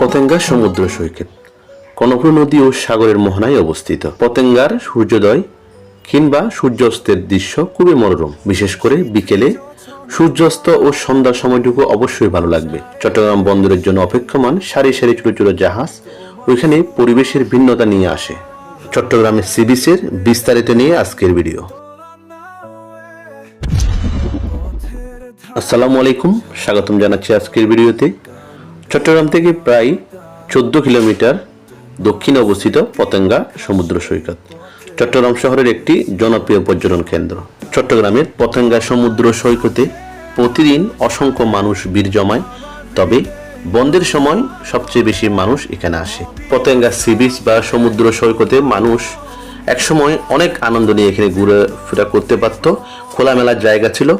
পতেঙ্গা সমুদ্র সৈকত। কনক নদী ও সাগরের মোহনায় অবস্থিত। পতেঙ্গার সূর্যোদয় কিংবা সূর্যাস্তের দৃশ্য খুবই মনোরম। বিশেষ করে বিকেলে সূর্যাস্ত ও সন্ধ্যার সময়টুকু অবশ্যই ভালো লাগবে। চট্টগ্রাম বন্দরের জন্য অপেক্ষমান সারি সারি ছোট ছোট জাহাজ ওইখানে পরিবেশের ভিন্নতা নিয়ে আসে। চট্টগ্রামের সি বিচের বিস্তারিত নিয়ে আজকের ভিডিও। আসসালামু আলাইকুম, স্বাগতম জানাচ্ছি আজকের ভিডিওতে। চট্টগ্রাম থেকে প্রায় চোদ্দ কিলোমিটার দক্ষিণে অবস্থিত পতেঙ্গা সমুদ্র সৈকত। চট্টগ্রাম শহরের একটি জনপ্রিয় পর্যটন কেন্দ্র। চট্টগ্রামের পতেঙ্গা সমুদ্র সৈকতে প্রতিদিন অসংখ্য মানুষ ভিড় জমায়, তবে বন্ধের সময় সবচেয়ে বেশি মানুষ এখানে আসে। পতেঙ্গা সি বিচ বা সমুদ্র সৈকতে মানুষ একসময় অনেক আনন্দ নিয়ে এখানে ঘুরে ফেরা করতে পারত। খোলামেলা জায়গা ছিল,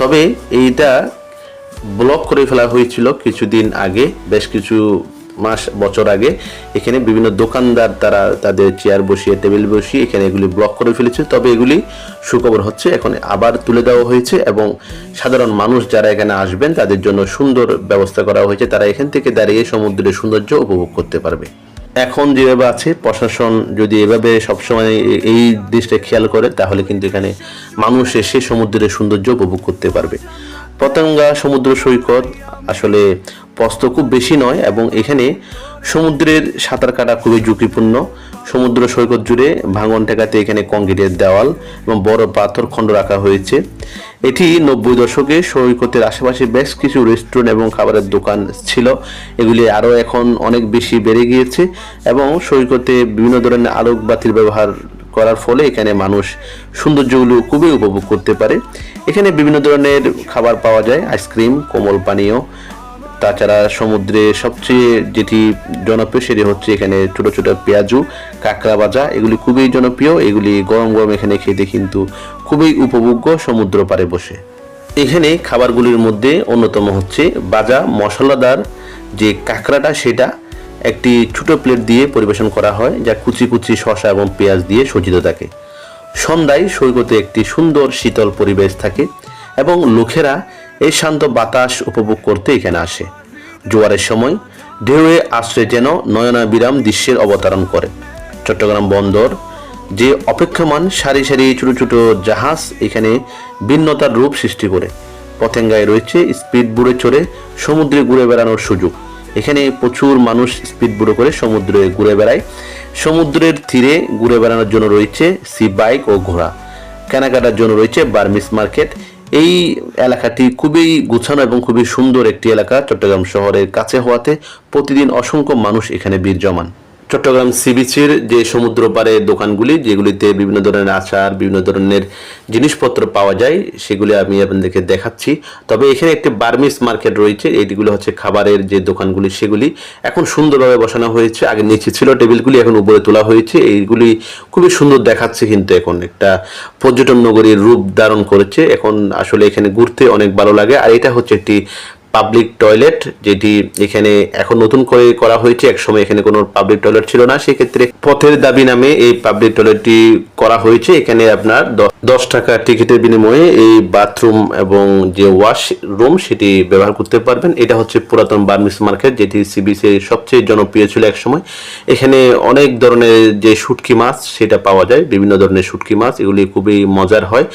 তবে এইটা ব্লক করে ফেলা হয়েছিল কিছুদিন আগে, বেশ কিছু মাস, বছর আগে। এখানে বিভিন্ন দোকানদার তারা তাদের চেয়ার বসিয়ে টেবিল বসিয়ে এখানে এগুলি ব্লক করে ফেলেছে। তবে এগুলি সুখবর হচ্ছে, এখন আবার তুলে দেওয়া হয়েছে এবং সাধারণ মানুষ যারা এখানে আসবেন, তাদের জন্য সুন্দর ব্যবস্থা করা হয়েছে। তারা এখান থেকে দাঁড়িয়ে সমুদ্রের সৌন্দর্য উপভোগ করতে পারবে। এখন যেভাবে আছে, প্রশাসন যদি এভাবে সবসময় এই দিকটা খেয়াল করে, তাহলে কিন্তু এখানে মানুষ এসে সমুদ্রের সৌন্দর্য উপভোগ করতে পারবে। পতঙ্গা সমুদ্র সৈকত আসলে প্রস্থ খুব বেশি নয় এবং এখানে সমুদ্রের সাঁতার কাটা খুবই ঝুঁকিপূর্ণ। সমুদ্র সৈকত জুড়ে ভাঙন ঠেকাতে এখানে কংক্রিটের দেওয়াল এবং বড় পাথর খণ্ড রাখা হয়েছে। এটি নব্বই দশকে সৈকতের আশেপাশে বেশ কিছু রেস্টুরেন্ট এবং খাবারের দোকান ছিল। এগুলি আরও এখন অনেক বেশি বেড়ে গিয়েছে এবং সৈকতে বিভিন্ন ধরনের আলোক বাতির ব্যবহার করার ফলে এখানে মানুষ সৌন্দর্যগুলো খুবই উপভোগ করতে পারে। এখানে বিভিন্ন ধরনের খাবার পাওয়া যায়, আইসক্রিম, কোমল পানীয়। তাছাড়া সমুদ্রে সবচেয়ে যেটি জনপ্রিয় সেটি হচ্ছে এখানে ছোট ছোট পেঁয়াজু, কাঁকড়া ভাজা, এগুলি খুবই জনপ্রিয়। এগুলি গরম গরম এখানে খেতে কিন্তু খুবই উপভোগ্য সমুদ্র পাড়ে বসে। এখানে খাবারগুলির মধ্যে অন্যতম হচ্ছে বাজা মশলাদার যে কাঁকড়াটা, সেটা একটি ছোট প্লেট দিয়ে পরিবেশন করা হয়, যা কুচি কুচি শসা এবং পেঁয়াজ দিয়ে সজ্জিত থাকে। সন্ধ্যায় সৈকতে একটি সুন্দর শীতল পরিবেশ থাকে এবং লোকেরা এই শান্ত বাতাস উপভোগ করতে এখানে আসে। জোয়ারের সময় ঢেউয়ে আশ্রয় যেন নয়নাবিরাম দৃশ্যের অবতারণ করে। চট্টগ্রাম বন্দর যে অপেক্ষমান সারি সারি ছোট ছোট জাহাজ এখানে ভিন্নতার রূপ সৃষ্টি করে। পতেঙ্গায় রয়েছে স্পিড বুড়ে চড়ে সমুদ্রে ঘুরে বেড়ানোর সুযোগ। এখানে প্রচুর মানুষ স্পিড বুড়ো করে সমুদ্রে ঘুরে বেড়ায়। সমুদ্রের তীরে ঘুরে বেড়ানোর জন্য রয়েছে সি বাইক ও ঘোড়া। কেনাকাটার জন্য রয়েছে বার্মিস মার্কেট এই এলাকাটি খুবই গুছানো এবং খুবই সুন্দর একটি এলাকা। চট্টগ্রাম শহরের কাছে হওয়াতে প্রতিদিন অসংখ্য মানুষ এখানে বীর জমান চট্টগ্রাম সি বিচের যে সমুদ্র পাড়ে দোকানগুলি, যেগুলিতে বিভিন্ন ধরনের আচার, বিভিন্ন ধরনের জিনিসপত্র পাওয়া যায়, সেগুলি আমি আপনাদেরকে দেখাচ্ছি। তবে এখানে একটি বার্মিস মার্কেট রয়েছে, এইগুলো হচ্ছে খাবারের যে দোকানগুলি, সেগুলি এখন সুন্দরভাবে বসানো হয়েছে। আগে নিচে ছিল টেবিলগুলি, এখন উপরে তোলা হয়েছে। এইগুলি খুবই সুন্দর দেখাচ্ছে কিন্তু এখন। একটা পর্যটন নগরীর রূপ ধারণ করেছে। এখন আসলে এখানে ঘুরতে অনেক ভালো লাগে। আর এটা হচ্ছে একটি পাবলিক টয়লেট যেটি এখানে এখন নতুন করে করা হয়েছে এক সময় এখানে কোনো পাবলিক টয়লেট ছিল না, সেক্ষেত্রে পথের দাবি নামে এই পাবলিক টয়লেটটি করা হয়েছে। এখানে আপনার দশ টাকা টিকিটের বিনিময়ে এই বাথরুম এবং যে ওয়াশ রুম সেটি ব্যবহার করতে পারবেন। এটা হচ্ছে পুরাতন বার্মিস মার্কেট যেটি সিবিসি সবচেয়ে জনপ্রিয় ছিল এক সময় এখানে অনেক ধরনের যে শুটকি মাছ, সেটা পাওয়া যায়, বিভিন্ন ধরনের শুটকি মাছ, এগুলি খুবই মজার হয়।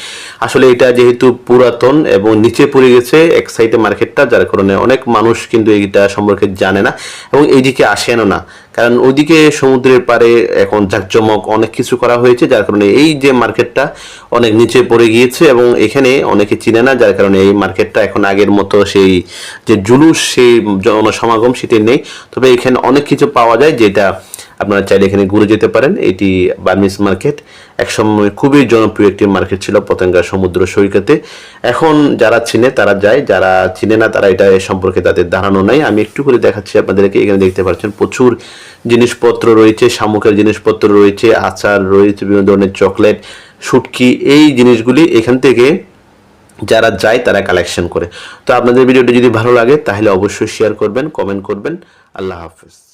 আসলে এটা যেহেতু পুরাতন এবং নিচে পড়ে গেছে, এক সাইডে মার্কেটটা যার কারণে অনেক মানুষ কিন্তু এইটা সম্পর্কে জানে না এবং এইদিকে আসেনও না। কারণ ওইদিকে সমুদ্রের পারে এখন জাঁকজমক অনেক কিছু করা হয়েছে, যার কারণে এই যে মার্কেটটা অনেক নিচে পড়ে গিয়েছে এবং এখানে অনেকে চিনে না, যার কারণে এই মার্কেটটা এখন আগের মতো সেই যে জুলুস, সেই জনসমাগম সেটি নেই। তবে এখানে অনেক কিছু পাওয়া যায় যেটা আপনারা চাইলে এখানে ঘুরে যেতে পারেন। এটি বার্মিস মার্কেট। একসময় খুবই জনপ্রিয় একটি মার্কেট ছিল পতেঙ্গা সমুদ্র সৈকতে। এখন যারা চিনে তারা যায়, যারা চিনে না তারা এটা সম্পর্কে তাদের ধারণা নাই। আমি একটু করে দেখাচ্ছি আপনাদেরকে। এখানে দেখতে পাচ্ছেন প্রচুর জিনিসপত্র রয়েছে, শামুকের জিনিসপত্র রয়েছে, আচার রয়েছে, বিভিন্ন ধরনের চকলেট, শুটকি, এই জিনিসগুলি এখান থেকে যারা যায় তারা কালেকশন করে। তো আপনাদের ভিডিওটি যদি ভালো লাগে তাহলে অবশ্যই শেয়ার করবেন কমেন্ট করবেন। আল্লাহ হাফেজ।